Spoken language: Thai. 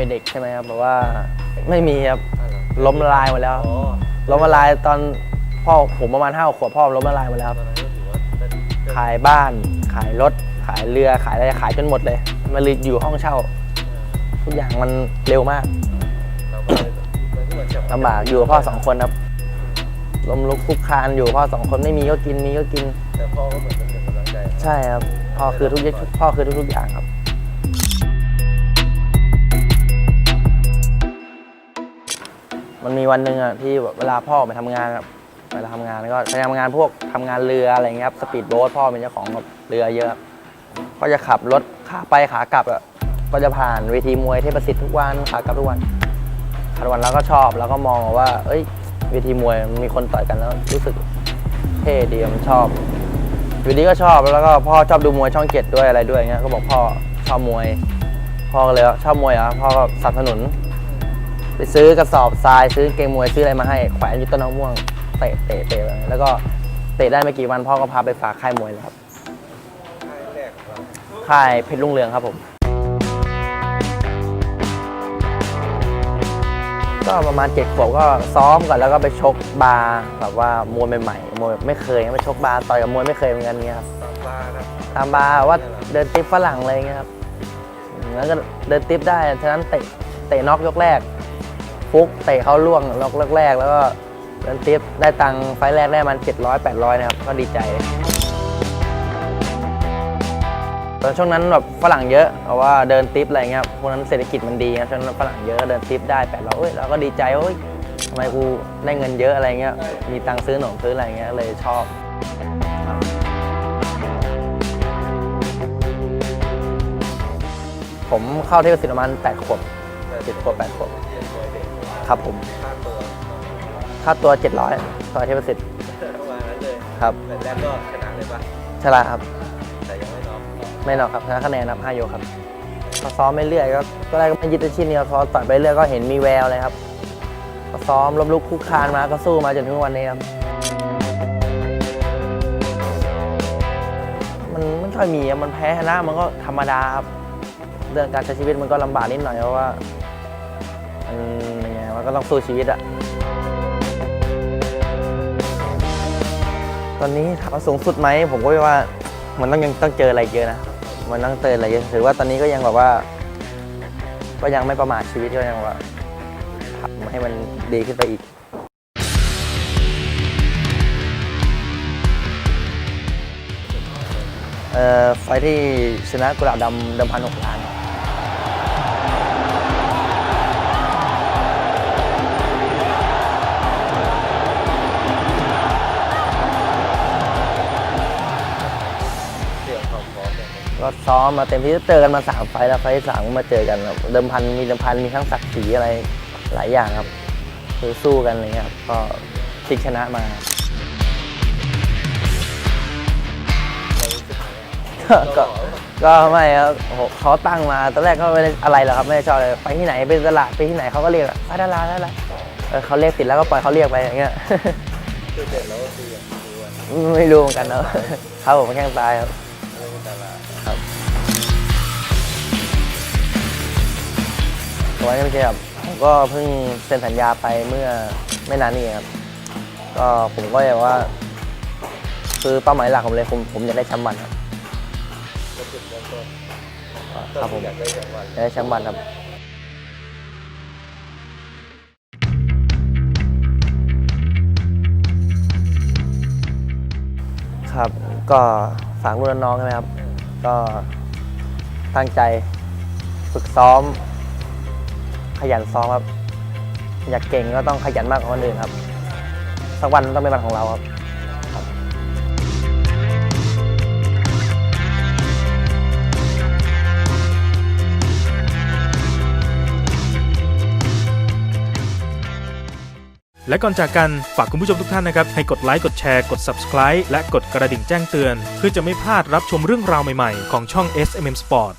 วัยเด็กใช่ไหมครับแบบว่าไม่มีครับอ่าเหรอล้มละลายหมดแล้ว อ๋อล้มละลายตอนพ่อผมประมาณห้าขวบพ่อล้มละลายหมดแล้วตครับอนนั้นก็ถือว่าเป็นขายบ้าน ขายรถ ขายเรือขายอะไรขายจนหมดเลยมาเลยอยู่ห้องเช่า ทุกอย่างมันเร็วมากเราก็เลยมันก็เหมือนกับลำบากอยู่กับพ่อสองคนครับล้มลุกคลุกคลานอยู่พ่อสองคนไม่มีก็กินมีก็กินแต่พ่อก็เหมือนเป็นกำลังใจ ใช่ครับพ่อคือทุกอย่างพ่อคือทุกๆอย่างครับ มันมีวันหนึ่งอะที่เวลาพ่อไปทำงานครับเวลาทำงานก็ไปทำงานพวกทำงานเรืออะไรเงี้ยครับสปีดโบ๊ทพ่อเป็นเจ้าของเรือเยอะก็จะขับรถขาไปขากลับอะก็จะผ่านเวทีมวยเทพประสิทธิ์ทุกวันขากลับทุกวันขากวันแล้วก็ชอบแล้วก็มองว่า เอ้ยเวทีมวยมีคนต่อยกันแล้วรู้สึกเท่ดีมันชอบอยู่ดีก็ชอบแล้วก็พ่อชอบดูมวยช่องเจ็ดด้วยอะไรด้วยเงี้ยก็บอกพ่อชอบมวยพ่อก็เลยว่าชอบมวยอะพ่อก็สนับสนุน ไปซื้อกระสอบทรายซื้อเกงมวยซื้ออะไรมาให้แขวนอยู่ต้นมะม่วงเตะเตะเตะแล้วก็เตะได้ไม่กี่วันพ่อก็พาไปฝากค่ายมวยเลยครับค่ายแรกของเราค่ายเพชรรุ่งเรืองครับผม ก็ประมาณเจ็ดขวบก็ซ้อมก่อนแล้วก็ไปชกบาร์แบบว่ามวยใหม่ๆมวยไม่เคยไปชกบาร์ต่อยกับมวยไม่เคยเหมือนกันเงี้ยครับตามบานนะตามบาร์ว่าเดินติปฝรั่งอะไรเงี้ยครับแล้วก็เดินติปได้ฉะนั้นเตะเตะน็อกยกแรก ฟุกเตะเขาล่วงน็อกแรกแล้วก็เดินติปได้ตังค์ไฟแรกได้มัน 700 800 นะครับ ก็ดีใจตอนช่วงนั้นแบบฝรั่งเยอะเพราะว่าเดินติปอะไรเงี้ยพวกนั้นเศรษฐกิจมันดีครับช่วงนั้นฝรั่งเยอะเดินติปได้800เอ้ยเราก็ดีใจเอ้ยทำไมกูได้เงินเยอะอะไรเงี้ยมีตังค์ซื้อขนมซื้ออะไรเงี้ยเลยชอบผมเข้าเทพศิลป์ประมาณ8ขวบเจ็ดขวบแปดขวบ ครับผมค่าตัวค่าตัว 700ต่อยเทพศิษย์ประมาณนั้นเลยครับแต่แรกก็ชนะเลยป่ะชนะครับ แต่ยังไม่น็อกไม่หรอกครับชนะคะแนนนับ5โยกครับก็ซ้อมไปเรื่อยก็ก็ได้ก็ไม่ยึดอาชีพนี้ครับพอต่อยไปเรื่อยก็เห็นมีแววเลยครับก็ซ้อมล้มลุกคุกคลานมาก็สู้มาจนถึงวันนี้ครับมันไม่ค่อยมีอะมันแพ้ชนะมันก็ธรรมดาครับเรื่องการใช้ชีวิตมันก็ลำบากนิดหน่อยเพราะว่ามันยังไง มันก็ต้องสู้ชีวิตอะตอนนี้ถามว่าสูงสุดไหมผมก็ว่ามันต้องยังต้องเจออะไรเยอะนะมันต้องเจออะไรเยอะถือว่าตอนนี้ก็ยังแบบว่า ก็ยังไม่ประมาทชีวิตก็ยังว่าทำให้มันดีขึ้นไปอีกเอ่อไฟที่ชนะกุหลาบดำเดิมพันหกล้าน ซ้อมมาเต็มที่เจอกันมาสามไฟล์แล้วไฟล์ที่สามก็มาเจอกันครับเดิมพันมีเดิมพันมีทั้งศักดิ์ศรีอะไรหลายอย่างครับ คือสู้กันอะไรเงี้ยครับก็พลิกชนะมาก็ก็ก็ไม่ครับโอ้โหเขาตั้งมาตอนแรกก็ไม่ได้อะไรหรอกครับไม่ได้ชอบเลยไปที่ไหนไปตลาดไปที่ไหนเขาก็เรียกอะไปดาราได้ละเออเขาเรียกติดแล้วก็ปล่อยเขาเรียกไปอย่างเงี้ยจุดเด่นแล้วก็คือไม่รู้เหมือนกันเนาะครับผมแข้งตายครับ ตัวนี้ไม่ใช่ครับผมก็เพิ่งเซ็นสัญญาไปเมื่อไม่นานนี้เองครับ ก็ผมก็อยากว่า คือเป้าหมายหลักผมเลยผมผมอยากได้แชมป์วันครับก็จุดเริ่มต้นครับผมอยากได้แชมป์วันครับครับก็ฝากรุ่นน้องๆใช่ไหมครับ ก็ตั้งใจฝึกซ้อม ขยันซ้อมครับ อยากเก่งก็ต้องขยันมากกว่าคนอื่นครับ สักวันต้องเป็นวันของเราครับและก่อนจากกัน ฝากคุณผู้ชมทุกท่านนะครับ ให้กดไลค์กดแชร์กด Subscribe และกดกระดิ่งแจ้งเตือน เพื่อจะไม่พลาดรับชมเรื่องราวใหม่ๆ ของช่อง SMM Sport